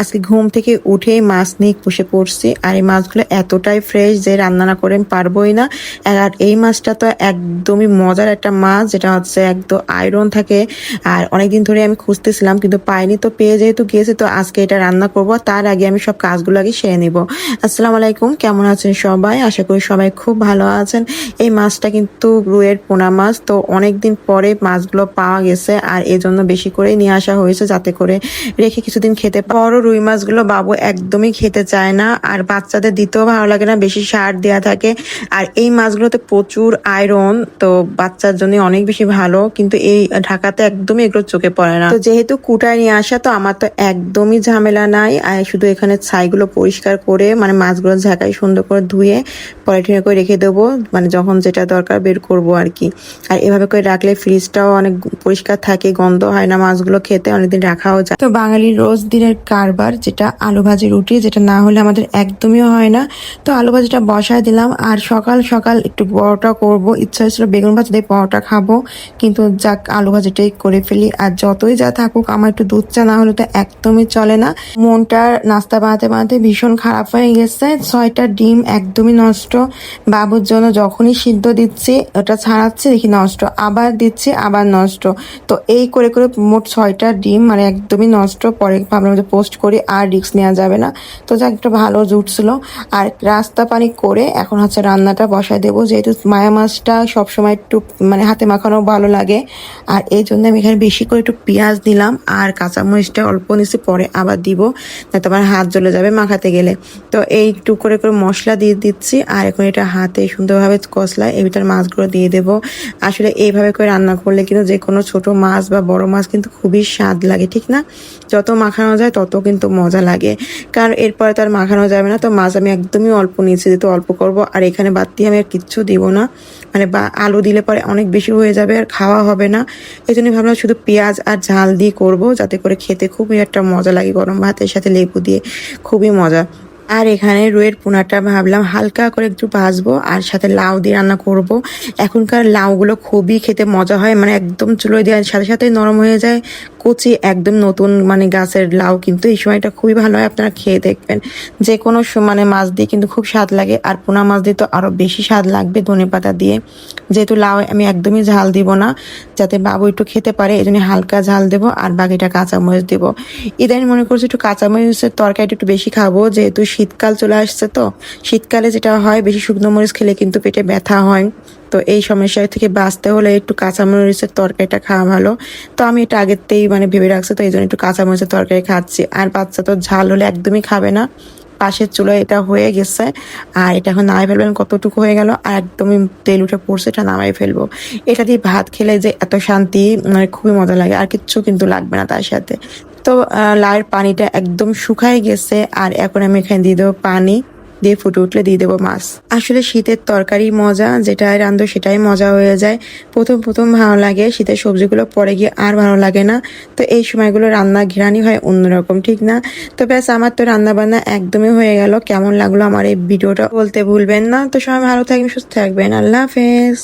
আজকে ঘুম থেকে উঠেই মাছ নিয়ে বসে পড়ছি, আর এই মাছগুলো এতটাই ফ্রেশ যে রান্না না করে পারবোই না। আর এই মাছটা তো একদমই মজার একটা মাছ, যেটা হচ্ছে একদম আয়রন থাকে। আর অনেকদিন ধরে আমি খুঁজতেছিলাম, কিন্তু পাইনি তো, পেয়ে যেহেতু গিয়েছে তো আজকে এটা রান্না করব তার আগে আমি সব কাজগুলো আগে সেরে নিব। আসসালামু আলাইকুম, কেমন আছেন সবাই? আশা করি সবাই খুব ভালো আছেন। এই মাছটা কিন্তু রুয়ের পোনা মাছ, তো অনেকদিন পরে মাছগুলো পাওয়া গেছে, আর এই জন্য বেশি করে নিয়ে আসা হয়েছে, যাতে করে রেখে কিছুদিন খেতে পারে। রুই মাছগুলো বাবু একদমই খেতে চায় না। আর বাচ্চাদের দিতেও ভালো লাগে না, বেশি সার দেওয়া থাকে। আর এই মাছগুলোতে প্রচুর আয়রন তো বাচ্চার জন্য অনেক বেশি ভালো। কিন্তু এই ঢাকাতে একদমই এগুলো চোখে পড়ে না। তো যেহেতু কুটায় নিয়ে আসা, তো আমার তো একদমই ঝামেলা নাই। আর শুধু এখানে ছাইগুলো পরিষ্কার করে মানে মাছগুলো ঝাঁকাই সুন্দর করে ধুয়ে পলিথিনে করে রেখে দেবো। মানে যখন যেটা দরকার বের করব আর কি। আর এভাবে করে রাখলে ফ্রিজটাও অনেক পরিষ্কার থাকে, গন্ধ হয় না মাছগুলো খেতে, অনেকদিন রাখাও যায়। তো বাঙালির রোজ দিনের কারবার যেটা আলু ভাজি রুটি, যেটা না হলে আমাদের একদমই হয় না। তো আলু ভাজিটা বসায় দিলাম, আর সকাল সকাল একটু পরোটা করব। ইচ্ছা হয়েছিল বেগুন ভাজি দিয়ে পরোটা খাব। কিন্তু যাক, আলু ভাজিটাই করে ফেলি। আর যতই যা থাকুক, আমার একটু দুধ চা না হলে তো একদমই চলে না। মনটা নাস্তা বানাতে বানাতে ভীষণ খারাপ হয়ে গেছে। ছয়টা ডিম একদমই নষ্ট। বাবুর জন্য যখনই সিদ্ধ দিচ্ছি, ওটা ছাড়াচ্ছি, দেখি নষ্ট। আবার দিচ্ছি, আবার নষ্ট। তো এই করে করে মোট ছয়টা ডিম মানে একদমই নষ্ট। পরে ভাবলাম যে পোস্ট করি আর রিস্ক নেওয়া যাবে না। তো যাক, একটা ভালো জুটছিল আর রাস্তা পানি করে এখন হচ্ছে রান্নাটা বসায় দেবো। যেহেতু মায়া মাছটা সবসময় একটু মানে হাতে মাখানো ভালো লাগে। আর এই জন্য আমি এখানে বেশি করে একটু পেঁয়াজ দিলাম আর কাঁচামরিচটা অল্প নিচে পরে আবার দিব না তোমার হাত জ্বলে যাবে মাখাতে গেলে। তো এই একটু করে করে মশলা দিয়ে দিচ্ছি আর এখন এটা হাতে সুন্দরভাবে কষলায় এই ভিতরে মাছগুলো দিয়ে দেবো। আসলে এইভাবে করে রান্না করলে কিন্তু যে কোনো ছোট মাছ বা বড় মাছ কিন্তু খুবই স্বাদ লাগে, ঠিক না? যত মাখানো যায় তত কিন্তু মজা লাগে। কারণ এরপরে তো আর মাখানো যাবে না, তো মাছ আমি একদমই অল্প নিয়েছি, যেহেতু অল্প করব, আর এখানে বাদ দিয়ে আমি আর কিচ্ছু দিব না। মানে বা আলু দিলে পরে অনেক বেশি হয়ে যাবে আর খাওয়া হবে না। এই জন্য ভাবলাম শুধু পেঁয়াজ আর ঝাল দিয়ে করব, যাতে করে খেতে খুবই একটা মজা লাগে গরম ভাতের সাথে লেবু দিয়ে, খুবই মজা। আর এখানে রুয়ের পোনাটা ভাবলাম হালকা করে একটু ভাজবো, আর সাথে লাউ দিয়ে রান্না করব। এখনকার লাউগুলো খুবই খেতে মজা হয় মানে একদম চুলোয় দেওয়ার সাথে সাথে নরম হয়ে যায়। কচি, একদম নতুন মানে গাছের লাউ কিন্তু এই সময়টা খুবই ভালো হয়, আপনারা খেয়ে দেখবেন। যে কোনো মানে মাছ দিয়ে কিন্তু খুব স্বাদ লাগে, আর পোনা মাছ দিয়ে তো আরও বেশি স্বাদ লাগবে ধনে পাতা দিয়ে। যেহেতু লাউ আমি একদমই ঝাল দিব না, যাতে বাবু একটু খেতে পারে এই জন্য হালকা ঝাল দেবো, আর বাকিটা কাঁচামরিচ দেবো। ইদানিং মনে করছি একটু কাঁচামরিচের তরকারিটা একটু বেশি খাব, যেহেতু শীতকাল চলে আসছে তো, শীতকালে যেটা হয় বেশি শুকনো মরিচ খেলে কিন্তু পেটে ব্যথা হয়। তো এই সমস্যা থেকে বাঁচতে হলে একটু কাঁচামরিচের তরকারিটা খাওয়া ভালো। তো আমি এটা আগেরতেই মানে ভেবে রাখছি তো এই জন্য একটু কাঁচামরিচের তরকারি খাচ্ছি। আর বাচ্চা তো ঝাল হলে একদমই খাবে না। পাশের চুলোয় এটা হয়ে গেছে। আর এটা এখন নামাই ফেলবেন, কতটুকু হয়ে গেল, আর একদমই তেল উঠে পড়ছে, এটা নামাই ফেলব। এটা দিয়ে ভাত খেলে যে এত শান্তি মানে খুবই মজা লাগে, আর কিচ্ছু কিন্তু লাগবে না তার সাথে। তো আহ, লাউয়ের পানিটা একদম শুকায় গেছে আর এখন আমি এখানে দিয়ে দেবো পানি দিয়ে ফুটে উঠলে দিয়ে দেবো মাছ। আসলে শীতের তরকারি মজা যেটাই রান্ধো সেটাই মজা হয়ে যায়। প্রথম প্রথম ভালো লাগে শীতের সবজিগুলো পরে গিয়ে আর ভালো লাগে না। তো এই সময়গুলো রান্না ঘেরানি হয় অন্যরকম ঠিক না? তো ব্যাস আমার তো রান্না বান্না একদমই হয়ে গেল। কেমন লাগল আমার এই ভিডিওটা বলতে ভুলবেন না। তো সবাই ভালো থাকবেন সুস্থ থাকবেন। আল্লাহ হাফেজ।